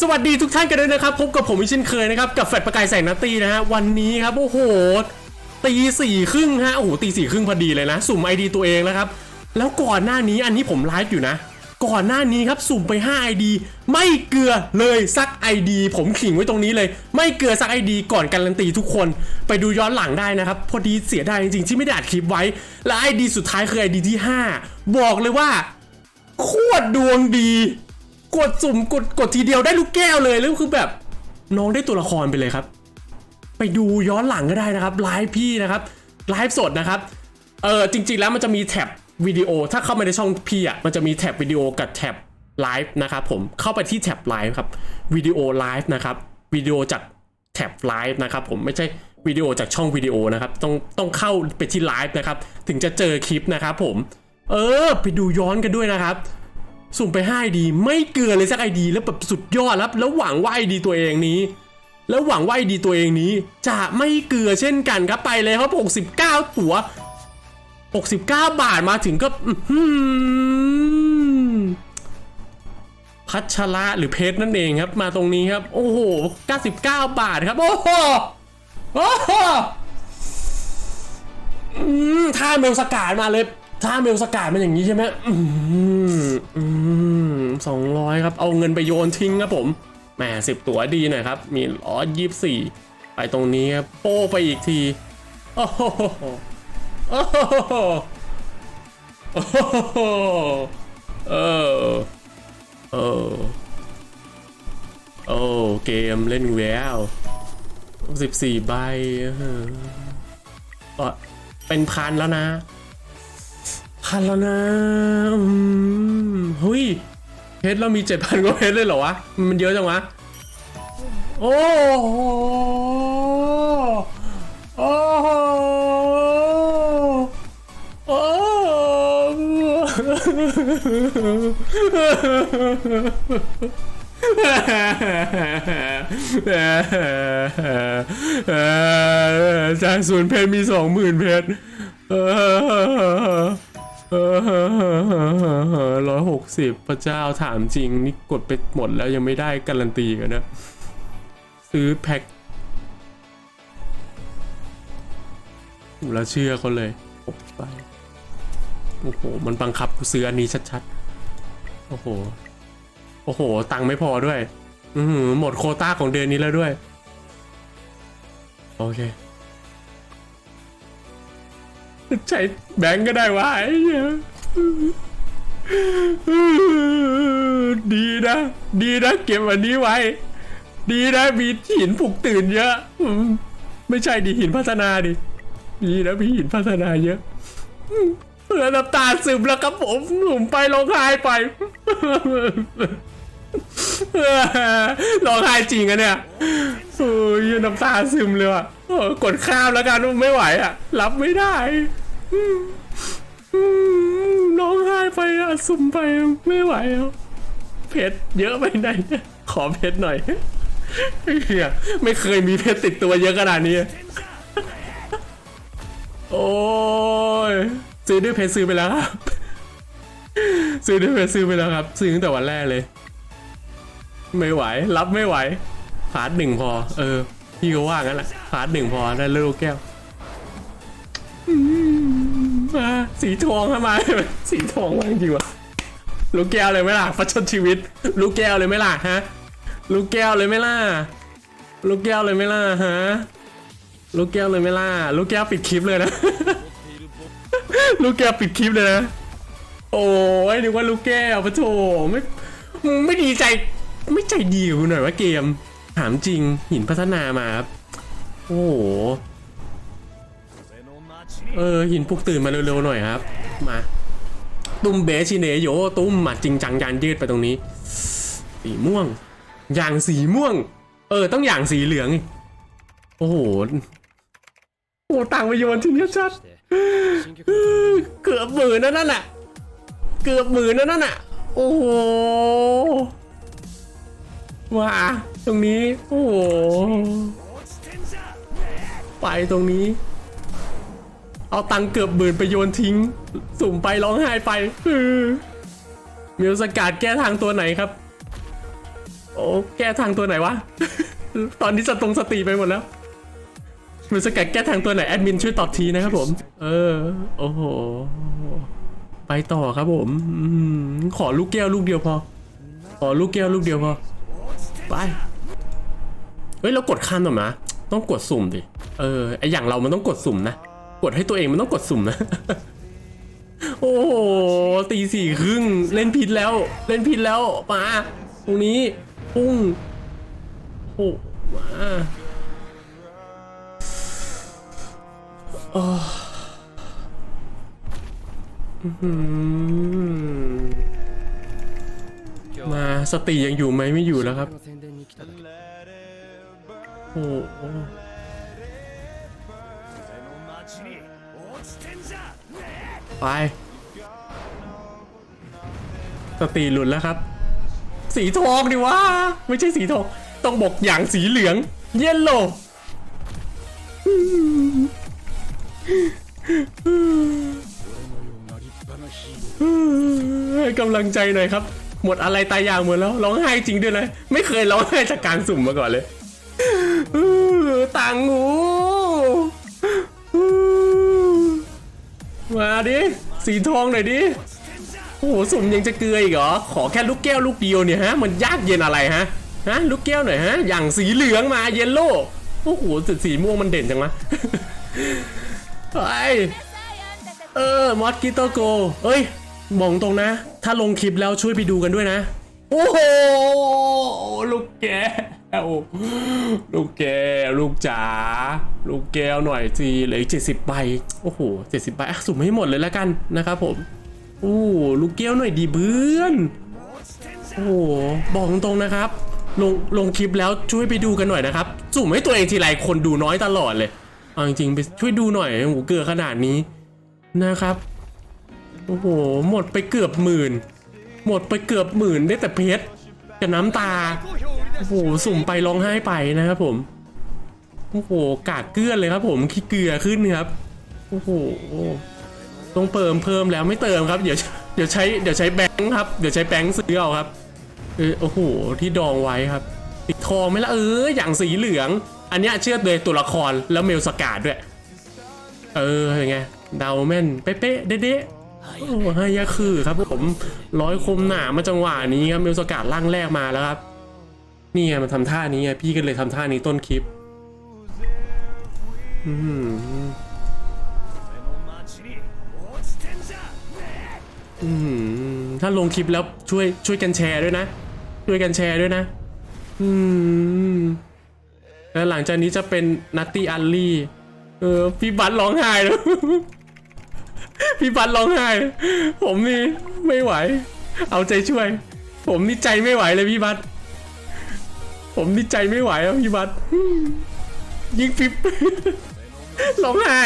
สวัสดีทุกท่านกันด้วยนะครับ พบกับผมอีกเช่นเคยนะครับ กับแฟดประกายแสงนัตตีนะฮะ วันนี้ครับ โอ้โห ตีสี่ครึ่งฮะ โอ้โห ตีสี่ครึ่งพอดีเลยนะ สุ่มไอดีตัวเองแล้วครับ แล้วก่อนหน้านี้อันนี้ผมไลฟ์อยู่นะ ก่อนหน้านี้ครับ สุ่มไป 5 ID ไม่เกลือเลยสัก ID ผมขิงไว้ตรงนี้เลย ไม่เกลือสัก ID ก่อนการันตีทุกคน ไปดูย้อนหลังได้นะครับ พอดีเสียดายจริงๆที่ไม่ได้อัดคลิปไว้ และ ID สุดท้ายคือ ID ที่ 5 บอกเลยว่าโคตรดวงดี กดสุ่มกดกดทีเดียวได้ลูกแก้วเลยแล้วคือแบบน้องได้ตัวละครไปเลยครับ ไปดูย้อนหลังก็ได้นะครับไลฟ์พี่นะครับไลฟ์สดนะครับเออจริง ๆ แล้วมันจะมีแท็บวิดีโอ ถ้าเข้ามาในช่องพี่อะมันจะมีแท็บวิดีโอกับแท็บไลฟ์นะครับผมเข้าไปที่แท็บไลฟ์ครับวิดีโอไลฟ์นะครับวิดีโอจากแท็บไลฟ์นะครับผมไม่ใช่วิดีโอจากช่องวิดีโอนะครับต้องต้องเข้าไปที่ไลฟ์นะครับถึงจะเจอคลิปนะครับผม เออ ไปดูย้อนกันด้วยนะครับ สุ่มไป5 ID ไม่เกลือเลยสัก ID แล้วแบบสุดยอดแล้วแล้วหวังว่า ID ตัวเองนี้ แล้วหวังว่า ID ตัวเองนี้ จะไม่เกลือเช่นกันครับไปเลยครับ 69ตัว 69 บาทมาถึงก็พัชระหรือเพชรนั่นเองครับมาตรงนี้ครับ โอ้โห 99 บาทครับ โอ้โหโอ้โหอืมถ้าเมลสกาดมาเลย ถ้าเมลสกาดมันอย่างนี้ใช่ไหมอืมอืมสองร้อยครับ เอาเงินไปโยนทิ้งครับผมแหมสิบตัวดีหน่อยครับ มีร้อยยี่สี่ไปตรงนี้ครับ โป้ไปอีกที โอ้โหโอ้โหโอ้โหเออเออโอ้เกมเล่นแล้วสิบสี่ใบเออเป็นพันแล้วนะ พันแล้วนะอืมเฮ้ยเพชรเรามีเจ็ดพันกว่าเพชรเลยเหรอวะ มันเยอะจังวะ โอ้โหโอ้โหโอ้จากศูนย์เพชรมีสองหมื่นเพชร ร้อยหกสิบพระเจ้าถามจริง นี่กดไปหมดแล้วยังไม่ได้การันตีกันนะ ซื้อแพ็คแล้วเชื่อเขาเลยโอ้ไปโอ้โห มันบังคับกูซื้ออันนี้ชัดๆ โอ้โห โอ้โห ตังค์ไม่พอด้วย อืหมดโคต้าของเดือนนี้แล้วด้วย โอเค ใช้แบงก์ก็ได้วะไอ้เหี้ยดีนะ ดีนะ เก็บอันนี้ไว้ ดีนะมีหินปลุกตื่นเยอะไม่ใช่ดิหินพัฒนาดิดีนะมีหินพัฒนาเยอะแล้วน้ำตาซึมแล้วครับผมผมไปร้องไห้ไปร้องไห้จริงอะเนี่ยโอ้ยน้ำตาซึมเลยว่ะเออกดข้ามแล้วกันไม่ไหวอะ รับไม่ได้ ร้องไห้ไปอะซึมไปไม่ไหวอะเพชรเยอะไปไหนเนี่ยขอเพชรหน่อยเฮียไม่เคยมีเพชรติดตัวเยอะขนาดนี้ โอ้ยซื้อด้วยเพชรซื้อไปแล้วครับ ซื้อด้วยเพชรซื้อไปแล้วครับ ซื้อตั้งแต่วันแรกเลย ไม่ไหว รับไม่ไหวพาร์ทหนึ่งพอ เออ พี่ก็ว่างั้นแหละพาร์ทหนึ่งพอได้ลูกแก้ว มาสีทองเข้มาสีทองว่างจริงวะลูกแก้วเลยไหมล่ะประชดชีวิต ลูกแก้วเลยไหมล่ะฮะ ลูกแก้วเลยไหมล่ะ ลูกแก้วเลยไหมล่ะฮะ ลูกแก้วเลยไหมล่ะ ลูกแก้วปิดคลิปเลยนะ ลูกแก้วปิดคลิปเลยนะ โอ้ยนึกว่าลูกแก้วปะโถไม่ไม่ดีใจ ไม่ใจดีกูหน่อยว่าเกม ถามจริงหินพัฒนามาครับ โอ้โห เออหินปลุกตื่นมาเร็วๆหน่อยครับ มา ตุ้มเบชิเนโยตุ้มหมัดจริงจังยานยืดไปตรงนี้ สีม่วงอย่างสีม่วง เออ ต้องอย่างสีเหลืองอีโอ้โหโอ้ต่างไปโยนทิ้งชัดเกือบหมื่นนั่นน่ะเกือบหมื่นนั่นน่ะ โอ้โหมาตรงนี้ โอ้โหไปตรงนี้ เอาตังเกือบหมื่นไปโยนทิ้ง สุ่มไปร้องไห้ไปมิวสกัดแก้ทางตัวไหนครับ โอ้แก้ทางตัวไหนวะ ตอนนี้สตรงสติไปหมดแล้วมันสกัดแก้ทางตัวไหนแอดมินช่วยตอบทีนะครับผม เออ โอ้โห ไปต่อครับผมขอลูกแก้วลูกเดียวพอ ขอลูกแก้วลูกเดียวพอ ไป เฮ้ยเรากดข้ามหน่อมะต้องกดสุ่มดิ เออไออย่างเรามันต้องกดสุ่มนะ กดให้ตัวเองมันต้องกดสุ่มนะ โอ้โหตีสี่ครึ่งเล่นผิดแล้ว เล่นผิดแล้วมาตรงนี้พุ่งโอ้มาโอมาสติยังอยู่ไหมไม่อยู่แล้วครับ โอ้ ไป สติหลุดแล้วครับ สีทองดิวะ ไม่ใช่สีทอง ต้องบอกอย่างสีเหลือง เยลโล่กำลังใจหน่อยครับ หมดอะไรตายอย่างหมดแล้วร้องไห้จริงด้วยนะ ไม่เคยร้องไห้จากการสุ่มมาก่อนเลยต่างหู มาดิ สีทองหน่อยดิ โอ้โหสุ่มยังจะเกลืออีกเหรอ ขอแค่ลูกแก้วลูกเดียวเนี่ยฮะ มันยากเย็นอะไรฮะ ฮะ ลูกแก้วหน่อยฮะ อย่างสีเหลืองมาเยลโล่ โอ้โหสีสีม่วงมันเด่นจังวะไปเออ มอสกิโตโก เอ้ยบอกตรงนะ ถ้าลงคลิปแล้วช่วยไปดูกันด้วยนะ โอ้โห ลูกแก วลูกแก้วลูกจ๋าลูกแก้วหน่อยสิเหลืออีกเจ็ดสิบใบโอ้โหเจ็ดสิบใบอะสุ่มให้หมดเลยแล้วกันนะครับผมโอ้ลูกแก้วหน่อยดีเบื้อนโอ้โหบอกตรงๆนะครับลงลงคลิปแล้วช่วยไปดูกันหน่อยนะครับสุ่มให้ตัวเองทีไรคนดูน้อยตลอดเลยเอาจริงๆไปช่วยดูหน่อยโอ้โหเกลือขนาดนี้นะครับโอ้โหหมดไปเกือบหมื่น หมดไปเกือบหมื่นได้แต่เพชรกับน้ำตา โอ้โหสุ่มไปร้องไห้ไปนะครับผมโอ้โหกากเกลือนเลยครับ ผมขี้เกลือขึ้นครับโอ้โหต้องเติมเพิ่มแล้วไม่เติมครับ เดี๋ยวเดี๋ยวใช้เดี๋ยวใช้แบงค์ครับเดี๋ยวใช้แบงค์ซื้อเอาครับเออโอ้โหที่ดองไว้ครับ ติดทองไหมล่ะเอออย่างสีเหลือง อันเนี้ยเชื่อเลยตัวละครแล้วเมลสกาดด้วย เออยังไงเดาแม่นเป๊ะเด๊ะโอ้ให้ยาคือครับผมร้อยคมหนามาจังหวะนี้ครับเมลสกาดร่างแรกมาแล้วครับ นี่ไงมันทำท่านี้ไงพี่ก็เลยทำท่านี้ต้นคลิปอืมอืมถ้าลงคลิปแล้วช่วยช่วยกันแชร์ด้วยนะ ช่วยกันแชร์ด้วยนะ อืมแล้วหลังจากนี้จะเป็นนัตตี้อัลลี่ เออ พี่บัตร้องไห้แล้วพี่บัตร้องไห้ ผมนี่ไม่ไหว เอาใจช่วย ผมนี่ใจไม่ไหวเลยพี่บัต ผมดีใจไม่ไหวแล้วพี่บัตยิงฟิปร้องไห้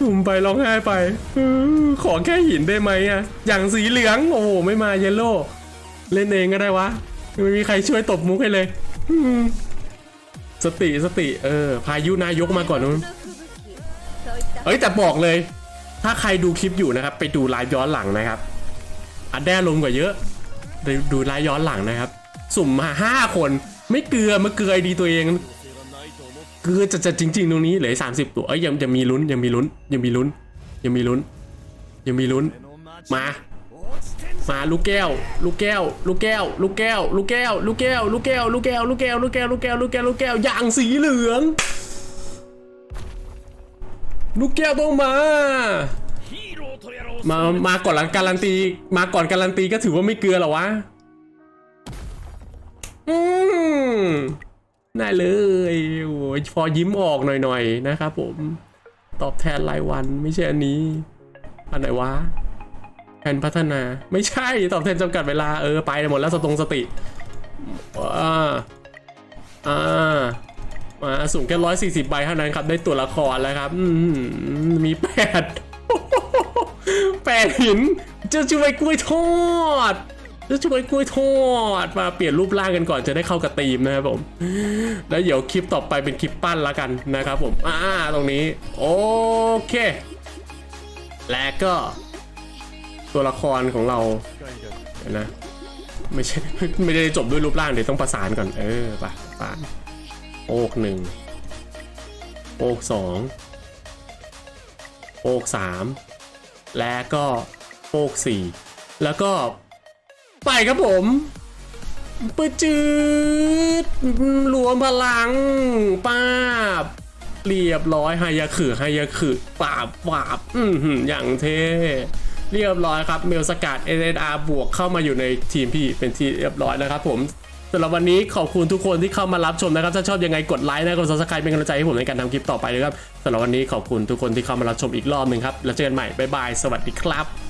หุ่มไปร้องไห้ไป ขอแค่หินได้ไหมอะ อย่างสีเหลือง โอ้โห ไม่มาเยลโล่เล่นเองก็ได้วะ ไม่มีใครช่วยตบมุกให้เลย สติสติ เออ พายุนายกมาก่อนนู้นเอ้ยแต่บอกเลย ถ้าใครดูคลิปอยู่นะครับ ไปดูไลฟ์ย้อนหลังนะครับ อัดแด้ลงกว่าเยอะ ดูไลฟ์ย้อนหลังนะครับ สุ่มมาห้าคน ไม่เกลือมาเกลือดีตัวเองเกลือจะจะจริง ๆ ตรงนี้เหลือสามสิบตัวเอ้ยยังยังมีลุ้นยังมีลุ้นยังมีลุ้น ยังมีลุ้น ยังมีลุ้นมามาลูกแก้ว ลูกแก้ว ลูกแก้ว ลูกแก้ว ลูกแก้ว ลูกแก้ว ลูกแก้ว ลูกแก้ว ลูกแก้ว ลูกแก้ว ลูกแก้ว ลูกแก้ว ลูกแก้ว อย่างสีเหลือง ลูกแก้วต้องมา มามาก่อนหลังการันตี มาก่อนการันตีก็ถือว่าไม่เกลือหรอวะ อืมได้เลยโอ้ยพอยิ้มออกหน่อยๆนะครับผม ตอบแทนรายวันไม่ใช่อันนี้ อันไหนวะแผนพัฒนาไม่ใช่ตอบแทนจำกัดเวลาเออไปหมดแล้วสตรงสติอ่าอ่ามาสูงแค่ร้อยสี่สิบใบเท่านั้นครับ ได้ตัวละครแล้วครับ อืมมีแปด แปดหินเจะช่วยกล้วยทอดเจะช่วยกล้วยทอดมาเปลี่ยนรูปร่างกันก่อนจะได้เข้ากับธีมนะครับผม แล้วเดี๋ยวคลิปต่อไปเป็นคลิปปั้นละกันนะครับผมอ่าตรงนี้ โอเค และก็ ตัวละครของเราเดี๋ยวนะไม่ใช่ไม่ได้จบด้วยรูปร่างเดี๋ยวต้องประสานก่อน เออไปประสานโอกหนึ่งโอกสองโอกสาม และก็โอกสี่แล้วก็ไปครับผมปะจืดรวมพลังป้าบ เรียบร้อยไฮยาคือไฮยาคือปราบปราบอืออย่างเท่เรียบร้อยครับ เมลสกัด NNR บวกเข้ามาอยู่ในทีมพี่เป็นที่เรียบร้อยนะครับผม สำหรับวันนี้ขอบคุณทุกคนที่เข้ามารับชมนะครับ ถ้าชอบยังไงกดไลค์นะกดซับสไครป์เป็นกำลังใจให้ผมในการทำคลิปต่อไปนะครับสำหรับวันนี้ขอบคุณทุกคนที่เข้ามารับชมอีกรอบหนึ่งครับแล้วเจอกันใหม่บ๊ายบายสวัสดีครับ